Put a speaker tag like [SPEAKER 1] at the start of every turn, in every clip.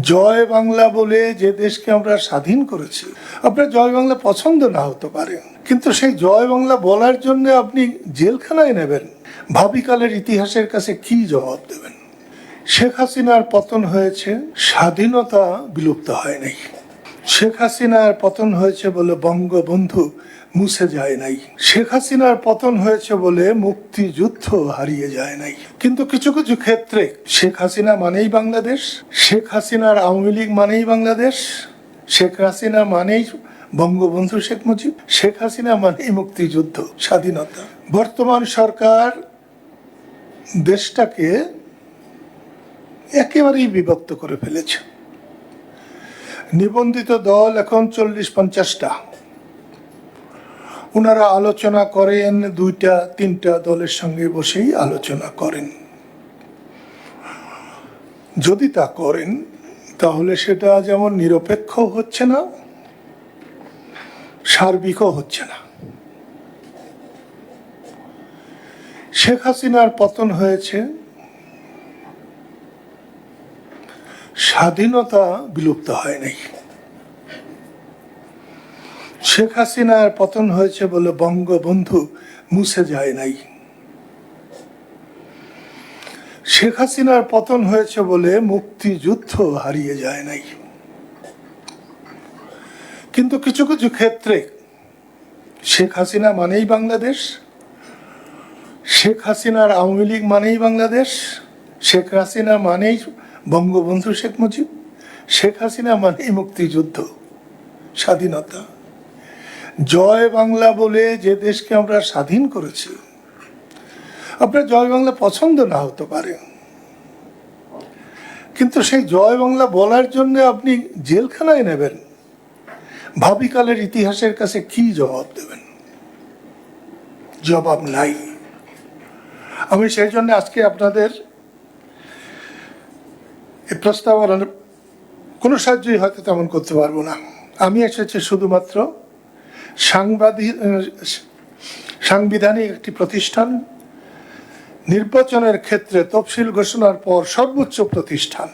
[SPEAKER 1] জয় বাংলা বলে যে দেশকে আমরা স্বাধীন করেছি, আপনার জয় বাংলা পছন্দ না হতে পারে, কিন্তু সেই জয় বাংলা বলার জন্য আপনি জেলখানায় নেবেন। ভাবিকালের ইতিহাসের কাছে কি জবাব দেবেন? শেখ হাসিনার পতন হয়েছে, স্বাধীনতা বিলুপ্ত হয় নাই। শেখ হাসিনার পতন হয়েছে বলে বঙ্গবন্ধু মুছে যায় নাই। শেখ হাসিনার পতন হয়েছে বলে মুক্তিযুদ্ধ হারিয়ে যায় নাই। কিন্তু কিছু কিছু ক্ষেত্রে শেখ হাসিনা মানেই বাংলাদেশ, শেখ হাসিনার আওয়ামী লীগ মানেই বাংলাদেশ, শেখ হাসিনা মানেই বঙ্গবন্ধু শেখ মুজিব, শেখ হাসিনা মানেই মুক্তিযুদ্ধ, স্বাধীনতা। বর্তমান সরকার দেশটাকে একেবারেই বিভক্ত করে ফেলেছে। নিবন্ধিত দল এখন চল্লিশ পঞ্চাশটা। ওনারা আলোচনা করেন দুইটা, তিনটা দলের সঙ্গে বসেই আলোচনা করেন। যদি তা করেন, তাহলে সেটা যেমন নিরপেক্ষ হচ্ছে না, সার্বিকও হচ্ছে না। শেখ হাসিনার পতন হয়েছে স্বাধীনতা বিলুপ্ত হয় নাই। শেখ হাসিনার পতন হয়েছে বলে বঙ্গবন্ধু মুছে যায় নাই। শেখ হাসিনার পতন হয়েছে বলে মুক্তিযুদ্ধ হারিয়ে যায় নাই। কিন্তু কিছু কিছু ক্ষেত্রে শেখ হাসিনা মানেই বাংলাদেশ, শেখ হাসিনার আওয়ামী লীগ মানেই বাংলাদেশ, শেখ হাসিনা মানেই বঙ্গবন্ধু শেখ মুজিব, শেখ হাসিনা মানেই মুক্তিযুদ্ধ, স্বাধীনতা। জয় বাংলা বলে যে দেশকে আমরা স্বাধীন করেছি, আপনার জয় বাংলা পছন্দ না হতে পারে। কিন্তু সেই জয় বাংলা বলার জন্য আপনি জেলখানায় নেবেন। ভাবিকালের ইতিহাসের কাছে কি জবাব দেবেন? জবাব নাই। আমি সেই জন্য আজকে আপনাদের এই আনার কোনো সাহায্যই হয়তো তেমন করতে পারব না। আমি এসেছি শুধুমাত্র সাংবাদিক সাংবিধানিক একটি প্রতিষ্ঠান। নির্বাচনের ক্ষেত্রে তফসিল ঘোষণার পর সর্বোচ্চ প্রতিষ্ঠান।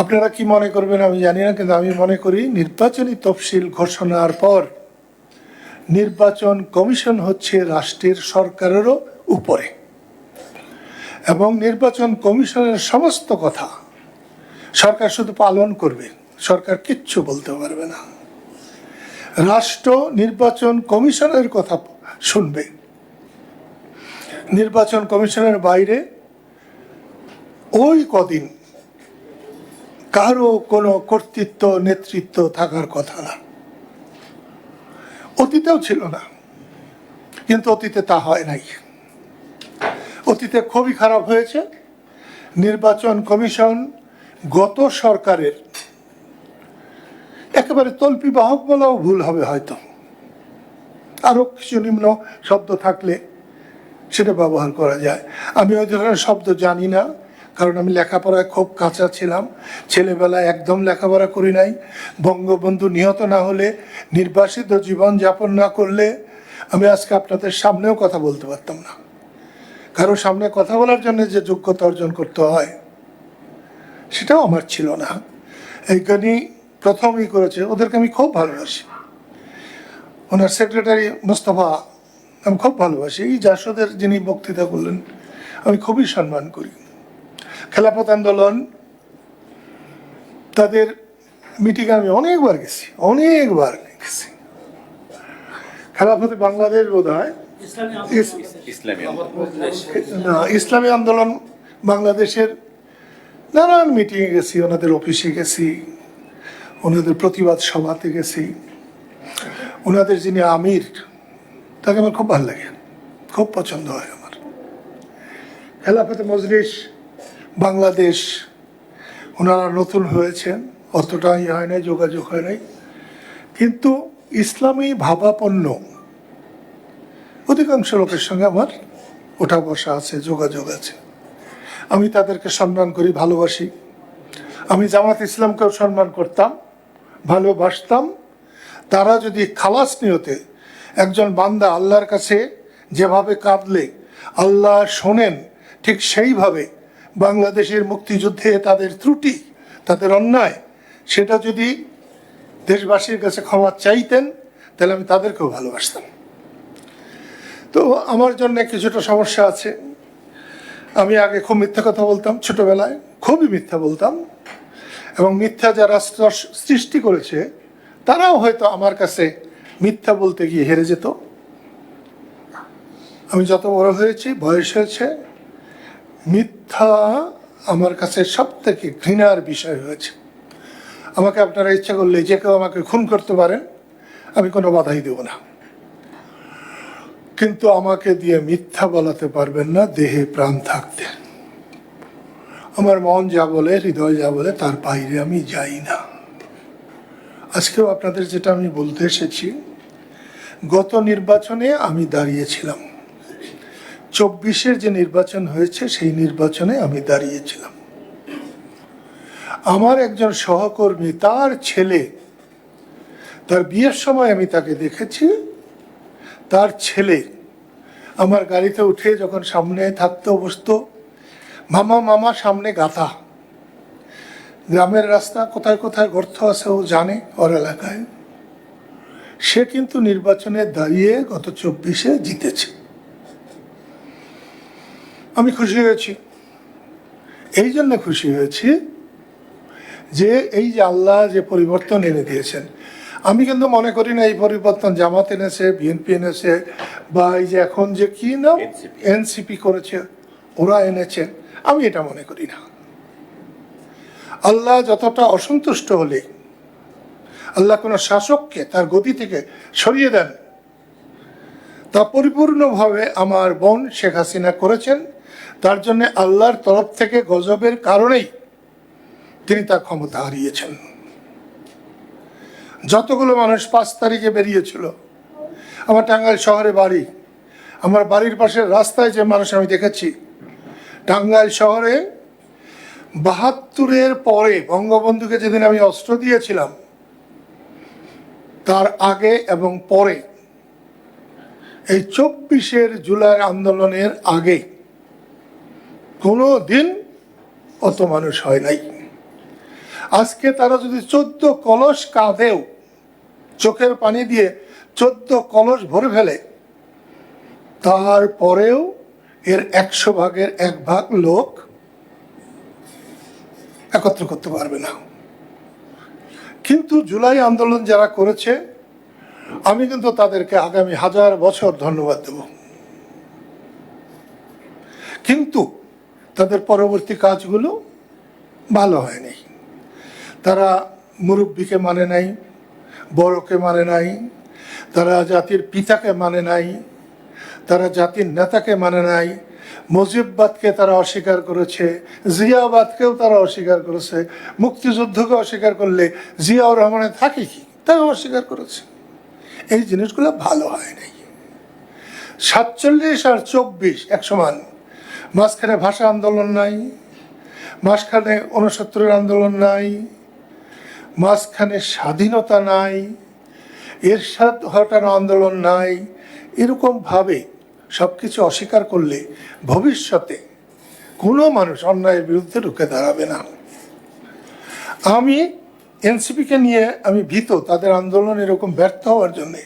[SPEAKER 1] আপনারা কি মনে করবেন আমি জানি না, কিন্তু আমি মনে করি নির্বাচনী তফসিল ঘোষণার পর নির্বাচন কমিশন হচ্ছে রাষ্ট্রের সরকারেরও উপরে। এবং নির্বাচন কমিশনের সমস্ত কথা। সরকার শুধু পালন করবে, সরকার কিচ্ছু বলতে পারবে না। রাষ্ট্র নির্বাচন কমিশনের কথা শুনবে। নির্বাচন কমিশনের বাইরে ওই কদিন কারও কোনো কর্তৃত্ব, নেতৃত্ব থাকার কথা না। অতীতেও ছিল না, কিন্তু অতীতে তা হয় নাই। অতীতে খুবই খারাপ হয়েছে। নির্বাচন কমিশন গত সরকারের একেবারে তল্পি বাহক বলাও ভুল হবে হয়তো। আরও কিছু নিম্ন শব্দ থাকলে সেটা ব্যবহার করা যায়। আমি ওই ধরনের শব্দ জানি না, কারণ আমি লেখাপড়ায় খুব কাঁচা ছিলাম। ছেলেবেলায় একদম লেখাপড়া করি নাই। বঙ্গবন্ধু নিহত না হলে, নির্বাসিত জীবন যাপন না করলে আমি আজকে আপনাদের সামনেও কথা বলতে পারতাম না। কারও সামনে কথা বলার জন্য যে যোগ্যতা অর্জন করতে হয়, সেটাও আমার ছিল না। এইখানেই প্রথমই করেছে, ওদেরকে আমি খুব ভালোবাসি। ওনার সেক্রেটারি মোস্তফা, আমি খুব ভালোবাসি। এই জাসদের যিনি বক্তৃতা করলেন, আমি খুবই সম্মান করি। খেলাফত আন্দোলন, তাদের মিটিংয়ে আমি অনেকবার গেছি অনেকবার গেছি। খেলাফতে বাংলাদেশ বোধ হয় না ইসলামী আন্দোলন বাংলাদেশের নানান মিটিংয়ে গেছি ওনাদের অফিসে গেছি ওনাদের প্রতিবাদ সভাতে গেছি। ওনাদের যিনি আমির তাকে আমার খুব ভালো লাগে। খুব পছন্দ হয় আমার। খেলাফতে মজলিস বাংলাদেশ ওনারা নতুন হয়েছেন অতটা ইয়ে হয় নাই যোগাযোগ হয় নাই। কিন্তু ইসলামী ভাবাপন্ন অধিকাংশ লোকের সঙ্গে আমার ওঠা বসা আছে, যোগাযোগ আছে। আমি তাদেরকে সম্মান করি, ভালোবাসি। আমি জামাত ইসলামকেও সম্মান করতাম, ভালোবাসতাম। তারা যদি খালাস নিয়তে একজন বান্দা আল্লাহর কাছে যেভাবে কাঁদলে, আল্লাহ শোনেন ঠিক সেইভাবে বাংলাদেশের মুক্তিযুদ্ধে তাদের ত্রুটি, তাদের অন্যায়, সেটা যদি দেশবাসীর কাছে ক্ষমা চাইতেন, তাহলে আমি তাদেরকেও ভালোবাসতাম। তো আমার জন্য কিছুটা সমস্যা আছে। আমি আগে খুব মিথ্যা কথা বলতাম ছোটবেলায়, খুবই মিথ্যা বলতাম। এবং মিথ্যা যারা সৃষ্টি করেছে, তারাও হয়তো আমার কাছে মিথ্যা বলতে গিয়ে হেরে যেত। আমি যত বড় হয়েছি, বয়স হয়েছে, মিথ্যা আমার কাছে সব থেকে ঘৃণার বিষয় হয়েছে। আমাকে আপনারা ইচ্ছা করলে যে কেউ আমাকে খুন করতে পারেন, আমি কোনো বাধাই দেব না। কিন্তু আমাকে দিয়ে মিথ্যা বলাতে পারবেন না, দেহে প্রাণ থাকতে। আমার মন যা বলে, হৃদয় যা বলে, তার বাইরে আমি যাই না। আজকেও আপনাদের যেটা আমি বলতে এসেছি, গত নির্বাচনে আমি দাঁড়িয়েছিলাম। চব্বিশের যে নির্বাচন হয়েছে, সেই নির্বাচনে আমি দাঁড়িয়েছিলাম। আমার একজন সহকর্মী, তার ছেলে, তার বিয়ের সময় আমি তাকে দেখেছি। তার ছেলে আমার গাড়িতে উঠে যখন সামনে থাকতো বসতো মামা মামা, সামনে গাথা গ্রামের রাস্তা কোথায় কোথায় গর্ত আছে ও জানে ওর এলাকায়। সে কিন্তু নির্বাচনে দাঁড়িয়ে গত চব্বিশে জিতেছে। আমি খুশি হয়েছি। এই জন্য খুশি হয়েছি যে এই যে আল্লাহ যে পরিবর্তন এনে দিয়েছেন আমি কিন্তু মনে করি না এই পরিবর্তন জামাত এনেছে বিএনপি এনেছে বা এই যে এখন যে কি নাম? এনসিপি। করেছে ওরা এনেছে। আমি এটা মনে করি না। আল্লাহ যতটা অসন্তুষ্ট হলে আল্লাহ কোনো শাসককে তার গতি থেকে সরিয়ে দেন তা পরিপূর্ণভাবে আমার বোন শেখ হাসিনা করেছেন। তার জন্য আল্লাহর তরফ থেকে গজবের কারণেই তিনি তার ক্ষমতা হারিয়েছেন। যতগুলো মানুষ পাঁচ তারিখে বেরিয়েছিল, আমার টাঙ্গাইল শহরে বাড়ি, আমার বাড়ির পাশের রাস্তায় যে মানুষ আমি দেখেছি, টাঙ্গাইল শহরে বাহাত্তরের পরে বঙ্গবন্ধুকে যেদিন আমি অস্ত্র দিয়েছিলাম, তার আগে এবং পরে, এই চব্বিশের জুলাই আন্দোলনের আগে কোনো দিন অত মানুষ হয় নাই। আজকে তারা যদি চোদ্দ কলস কাঁধেও চোখের পানি দিয়ে চোদ্দ কলস ভরে ফেলে। তারপরেও এর একশো ভাগের এক ভাগ লোক একত্র করতে পারবে না। কিন্তু জুলাই আন্দোলন যারা করেছে, আমি কিন্তু তাদেরকে আগামী হাজার বছর ধন্যবাদ দেব। কিন্তু তাদের পরবর্তী কাজগুলো ভালো হয়নি। তারা মুরব্বীকে মানে নাই বড়কে মানে নাই, তারা জাতির পিতাকে মানে নাই, তারা জাতির নেতাকে মানে নাই, মুজিববাদকে তারা অস্বীকার করেছে, জিয়াবাদকেও তারা অস্বীকার করেছে, মুক্তিযুদ্ধকে অস্বীকার করলে জিয়াউর রহমানে থাকে কি? তাও অস্বীকার করেছে। এই জিনিসগুলো ভালো হয় নাই। সাতচল্লিশ আর চব্বিশ এক সমান মাঝখানে ভাষা আন্দোলন নাই, মাঝখানে উনসত্তরের আন্দোলন নাই মাঝখানে স্বাধীনতা নাই, এরশাদ হটানো আন্দোলন নাই এরকমভাবে সব কিছু অস্বীকার করলে ভবিষ্যতে কোনো মানুষ অন্যায়ের বিরুদ্ধে রুখে দাঁড়াবে না। আমি এনসিপিকে নিয়ে আমি ভীত, তাদের আন্দোলন এরকম ব্যর্থ হওয়ার জন্যে।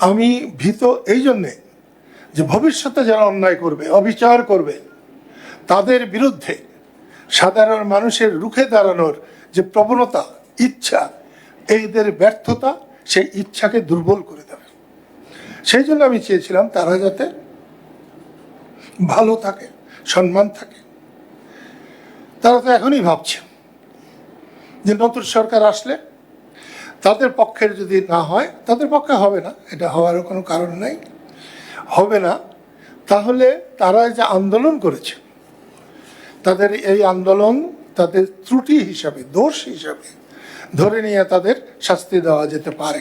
[SPEAKER 1] আমি ভীত এই জন্যে যে ভবিষ্যতে যারা অন্যায় করবে, অবিচার করবে, তাদের বিরুদ্ধে সাধারণ মানুষের রুখে দাঁড়ানোর যে প্রবণতা ইচ্ছা এইদের ব্যর্থতা সেই ইচ্ছাকে দুর্বল করে দেবে। সেই জন্য আমি চেয়েছিলাম তারা যাতে ভালো থাকে, সম্মান থাকে। তারা তো এখনই ভাবছে যে নতুন সরকার আসলে তাদের পক্ষের যদি না হয়, তাদের পক্ষে হবে না, এটা হওয়ারও কোনো কারণ নাই। হবে না, তাহলে তারা যে আন্দোলন করেছে, তাদের এই আন্দোলন তাদের ত্রুটি হিসাবে, দোষ হিসাবে ধরে নিয়ে তাদের শাস্তি দেওয়া যেতে পারে।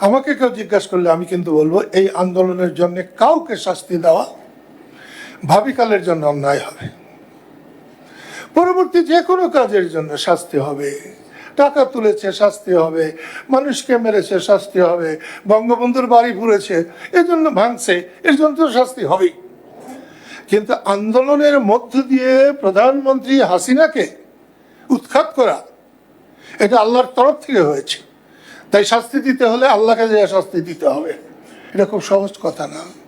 [SPEAKER 1] আমাকে কেউ জিজ্ঞাসা করলে আমি কিন্তু বলব, এই আন্দোলনের জন্য কাউকে শাস্তি দেওয়া ভাবিকালের জন্য অন্যায় হবে। পরবর্তী যে কোনো কাজের জন্য শাস্তি হবে। টাকা তুলেছে, শাস্তি হবে। মানুষকে মেরেছে, শাস্তি হবে। বঙ্গবন্ধুর বাড়ি পুড়েছে, এজন্য ভাঙছে এর জন্য তো শাস্তি হবেই। কিন্তু আন্দোলনের মধ্য দিয়ে প্রধানমন্ত্রী হাসিনাকে উৎখাত করা এটা আল্লাহর তরফ থেকে হয়েছে। তাই শাস্তি দিতে হলে আল্লাহকে যে শাস্তি দিতে হবে, এটা খুব সহজ কথা না।